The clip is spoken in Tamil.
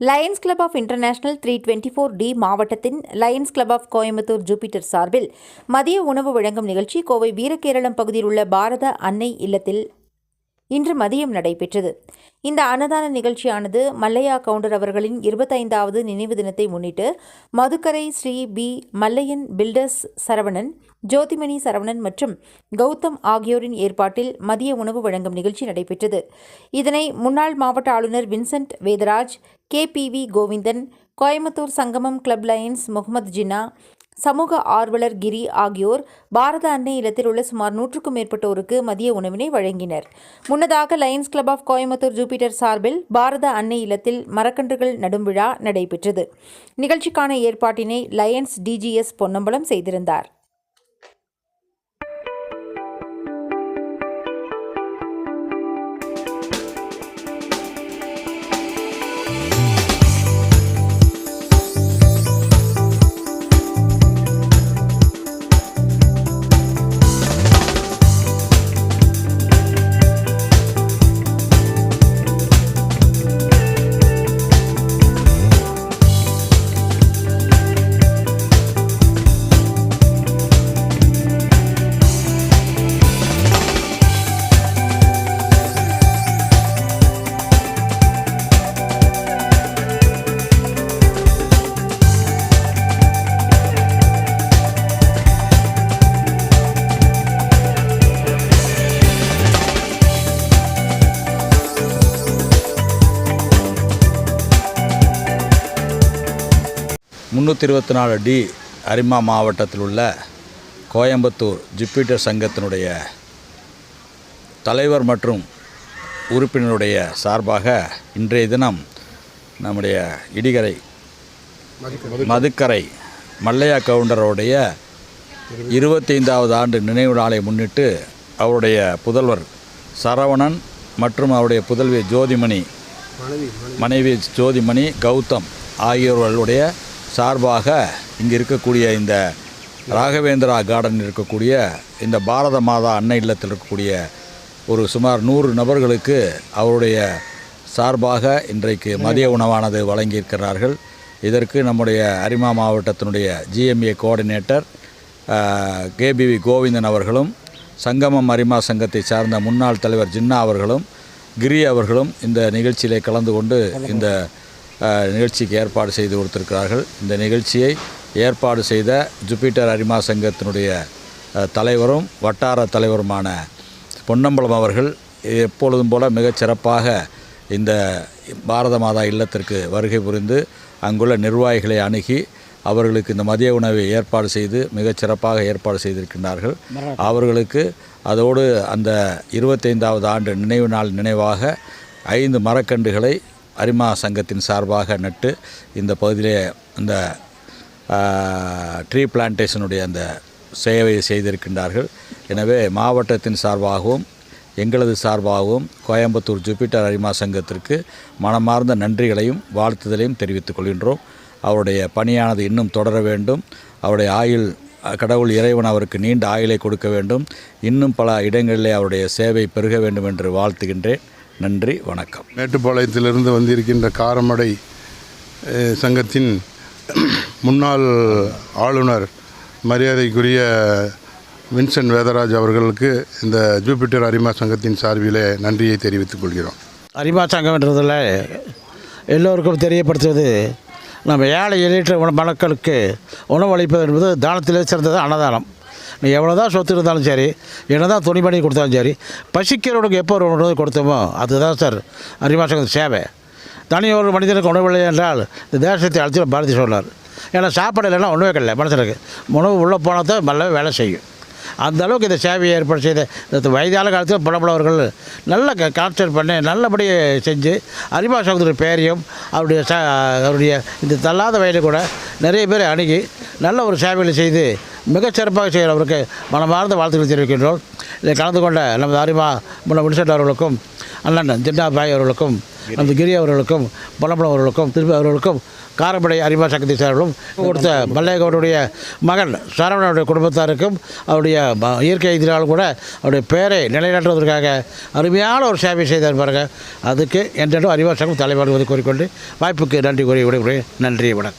Lions club of international three twenty four D மாவட்டத்தின் lions club of Coimbatore Jupiter சார்பில் மதிய உணவு வழங்கும் நிகழ்ச்சி கோவை வீரகேரளம் பகுதியில் உள்ள பாரத அன்னை இல்லத்தில் இன்று மதியம் நடைபெற்றது. இந்த அன்னதான நிகழ்ச்சியானது மல்லையா கவுண்டர் அவர்களின் இருபத்தைந்தாவது நினைவு தினத்தை முன்னிட்டு மதுக்கரை ஸ்ரீ பி மல்லையன் பில்டர்ஸ் சரவணன் ஜோதிமணி சரவணன் மற்றும் கௌதம் ஆகியோரின் ஏற்பாட்டில் மதிய உணவு வழங்கும் நிகழ்ச்சி நடைபெற்றது. இதனை முன்னாள் மாவட்ட ஆளுநர் Vincent Vedaraj K P V Govindan Coimbatore Sangamam club lions Mohammed Jinnah சமூக ஆர்வலர் கிரி ஆகியோர் பாரத அன்னை இல்லத்தில் உள்ள சுமார் நூற்றுக்கும் மேற்பட்டோருக்கு மதிய உணவினை வழங்கினர். முன்னதாக lions club of Coimbatore Jupiter சார்பில் பாரத அன்னை இல்லத்தில் மரக்கன்றுகள் நடும் விழா நடைபெற்றது. நிகழ்ச்சிக்கான ஏற்பாட்டினை லயன்ஸ் டிஜிஎஸ் பொன்னம்பலம் செய்திருந்தார். முந்நூற்றி இருபத்தி நாலு டி அரிமா மாவட்டத்தில் உள்ள கோயம்புத்தூர் ஜுப்பிட்டர் சங்கத்தினுடைய தலைவர் மற்றும் உறுப்பினருடைய சார்பாக இன்றைய தினம் நம்முடைய இடிகரை மதுக்கரை மல்லையா கவுண்டருடைய இருபத்தைந்தாவது ஆண்டு நினைவு நாளை முன்னிட்டு அவருடைய புதல்வர் சரவணன் மற்றும் அவருடைய புதல்வி ஜோதிமணி மனைவி ஜோதிமணி கௌதம் ஆகியோர்களுடைய சார்பாக இங்கே இருக்கக்கூடிய இந்த ராகவேந்திரா கார்டன் இருக்கக்கூடிய இந்த பாரத மாதா அன்னை இல்லத்தில் இருக்கக்கூடிய ஒரு சுமார் நூறு நபர்களுக்கு அவருடைய சார்பாக இன்றைக்கு மதிய உணவானது வழங்கியிருக்கிறார்கள். இதற்கு நம்முடைய அரிமா மாவட்டத்தினுடைய ஜிஎம்ஏ கோஆர்டினேட்டர் கேபிவி கோவிந்தன் அவர்களும் சங்கமம் அரிமா சங்கத்தை சார்ந்த முன்னாள் தலைவர் ஜின்னா அவர்களும் கிரி அவர்களும் இந்த நிகழ்ச்சியிலே கலந்து கொண்டு இந்த நிகழ்ச்சிக்கு ஏற்பாடு செய்து கொடுத்திருக்கிறார்கள். இந்த நிகழ்ச்சியை ஏற்பாடு செய்த ஜூபிட்டர் அரிமா சங்கத்தினுடைய தலைவரும் வட்டார தலைவருமான பொன்னம்பலம் அவர்கள் எப்பொழுதும் போல மிகச் சிறப்பாக இந்த பாரத மாதா இல்லத்திற்கு வருகை புரிந்து அங்குள்ள நிர்வாகிகளை அணுகி அவர்களுக்கு இந்த மதிய உணவை ஏற்பாடு செய்து மிகச் சிறப்பாக ஏற்பாடு செய்திருக்கின்றார்கள். அவர்களுக்கு அதோடு அந்த இருபத்தைந்தாவது ஆண்டு நினைவு நாள் நினைவாக ஐந்து மரக்கன்றுகளை அரிமா சங்கத்தின் சார்பாக நட்டு இந்த பகுதியிலே இந்த ட்ரீ பிளான்டேஷனுடைய அந்த சேவையை செய்திருக்கின்றார்கள். எனவே மாவட்டத்தின் சார்பாகவும் எங்களது சார்பாகவும் கோயம்புத்தூர் ஜூபிட்டர் அரிமா சங்கத்திற்கு மனமார்ந்த நன்றிகளையும் வாழ்த்துதலையும் தெரிவித்துக் கொள்கின்றோம். அவருடைய பணியானது இன்னும் தொடர வேண்டும். அவருடைய ஆயுள் கடவுள் இறைவன் அவருக்கு நீண்ட ஆயுளை கொடுக்க வேண்டும். இன்னும் பல இடங்களிலே அவருடைய சேவை பெருக வேண்டும் என்று வாழ்த்துகின்றேன். நன்றி வணக்கம். மேட்டுப்பாளையத்திலிருந்து வந்திருக்கின்ற காரமடை சங்கத்தின் முன்னாள் ஆளுநர் மரியாதைக்குரிய வின்சென்ட் வேதராஜ் அவர்களுக்கு இந்த ஜூபிட்டர் அரிமா சங்கத்தின் சார்பிலே நன்றியை தெரிவித்துக் கொள்கிறோம். அரிமா சங்கம்ன்றதில் எல்லோருக்கும் தெரியப்படுத்துவது நம்ம ஏழை எளியற்ற உண மக்களுக்கு உணவளிப்பது என்பது தானத்திலே சிறந்தது அன்னதானம். நீ எவ்வளோ தான் சொத்து இருந்தாலும் சரி என்ன தான் துணிமணி கொடுத்தாலும் சரி பசிக்கிறவனுக்கு எப்போ ஒரு உணவு கொடுத்தோமோ அதுதான் சார் அரிமா சேவை. தனி ஒரு மனிதனுக்கு உணவில்லை என்றால் இந்த தேசத்தை அழைச்சி பாரதி சொன்னார் ஏன்னா சாப்பாடு இல்லைன்னா ஒன்றுமே கிடையாது மனுஷனுக்கு. உணவு உள்ளே போனால் தான் நல்லாவே வேலை செய்யும். அந்த அளவுக்கு இந்த சேவையை ஏற்பாடு செய்த இந்த வயதான காலத்தில் புலம்புலவர்கள் நல்ல கான்சன்ட் பண்ணி நல்லபடி செஞ்சு அரிமா சகோதரர் பேரையும் அவருடைய ச அவருடைய இந்த தள்ளாத வயலில் கூட நிறைய பேர் அணுகி நல்ல ஒரு சேவைகளை செய்து மிகச்சிறப்பாக செய்கிற அவருக்கு மனமார்ந்த வாழ்த்துக்களை தெரிவிக்கின்றோம். இதில் கலந்து கொண்ட நமது அரிமா முன்ன வின்சென்ட் அவர்களுக்கும் அண்ணன் ஜின்னா பாய் அவர்களுக்கும் நமது கிரி அவர்களுக்கும் பலம்பலம் அவர்களுக்கும் திருப்பி அவர்களுக்கும் காரப்படை அறிவா சக்தி சார்களும் கொடுத்த மல்லையகவுடைய மகன் சரவணனுடைய குடும்பத்தாருக்கும் அவருடைய ம- இயற்கை எதிராலும் கூட அவருடைய பெயரை நிலைநாட்டுவதற்காக அருமையான ஒரு சேவை செய்தார் பாருங்கள் அதுக்கு என்றும் அறிவாசகம் சங்கம் கூறிக்கொண்டு வாய்ப்புக்கு நன்றி கூறி விடைபெறுகிறேன். நன்றி வணக்கம்.